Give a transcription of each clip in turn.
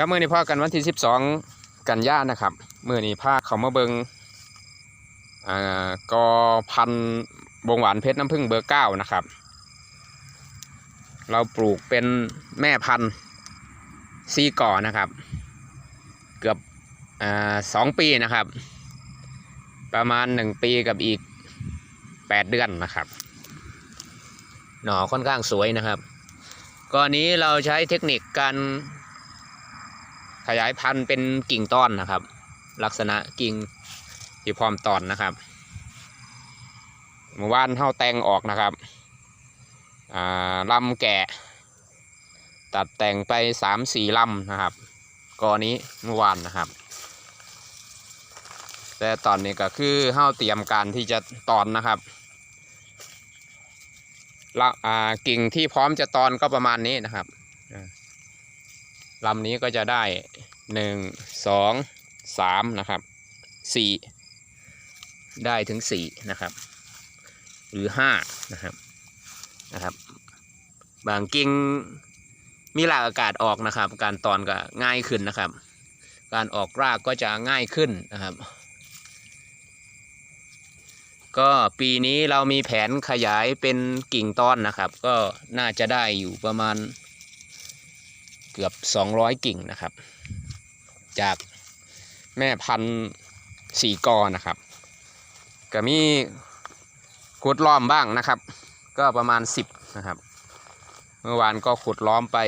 ก็มื่อนี้พ่อกันวันที่สิบสองกันยานะครับมื่อนี้พาเขามาเบิงอ่ากอพันธ์บงหวานเพชรน้ำผึ้งเบอร์เก้านะครับ เราปลูกเป็นแม่พันธุ์ซีก่อนะครับ เกือบอ่าสองปีนะครับ ประมาณหนึ่งปีกับอีกแปดเดือนนะครับ หน่อค่อนข้างสวยนะครับก่อนนี้เราใช้เทคนิคการ ขยายพันธุ์เป็นกิ่งต้อนนะครับ ลักษณะกิ่งที่พร้อมตอนนะครับเมื่อวานเท่าแตงออกนะครับลำแก่ตัดแต่งไปสามสี่ลำนะครับกอนี้เมื่อวานนะครับ แต่ตอนนี้ก็คือเท่าเตรียมการที่จะตอนนะครับละกิ่งที่พร้อมจะตอนก็ประมาณนี้นะครับ ลำนี้ก็จะได้หนึ่งสองสามนะครับสี่ได้ถึงสี่นะครับ หรือห้านะครับนะครับ บางกิ่งมีหลากอากาศออกนะครับ การตอนก็ง่ายขึ้นนะครับ การออกรากก็จะง่ายขึ้นนะครับ ก็ปีนี้เรามีแผนขยายเป็นกิ่งต้อนนะครับ ก็น่าจะได้อยู่ประมาณ เกือบ 200 กิ่งนะครับ จากแม่พันธุ์สีกอนะครับ ก็มีขุดล้อมบ้างนะครับ ก็ประมาณ 10 นะครับ เมื่อวานก็ขุดล้อมไป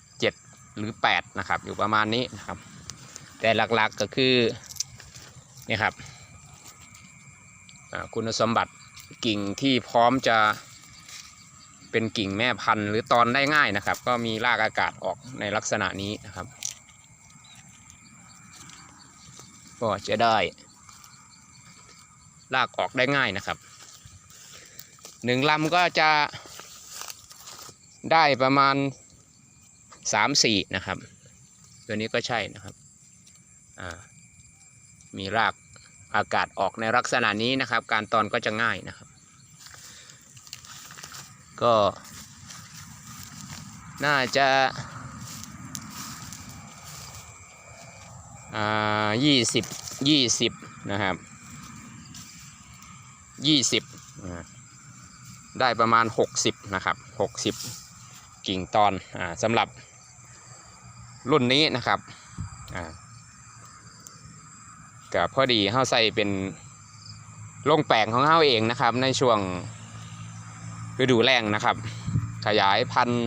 7 หรือ 8 นะครับ อยู่ประมาณนี้นะครับ แต่หลักๆก็คือนี่ครับคุณสมบัติกิ่งที่พร้อมจะ เป็นกิ่งแม่พันธุ์หรือตอนได้ง่ายนะครับ ก็มีรากอากาศออกในลักษณะนี้นะครับ ก็จะได้รากออกได้ง่ายนะครับหนึ่งลำก็จะได้ประมาณสามสี่นะครับ ตัวนี้ก็ใช่นะครับมีรากอากาศออกในลักษณะนี้นะครับ การตอนก็จะง่ายนะครับ ก็ น่าจะยี่สิบยี่สิบนะครับยี่สิบได้ประมาณหกสิบนะครับหกสิบกิ่งตอนอสำหรับรุ่นนี้นะครับอ่าก็พอดีเข้าใส่เป็นลงแปลงของเขาเองนะครับในช่วง ฤดูแรงนะครับ ขยายพันธุ์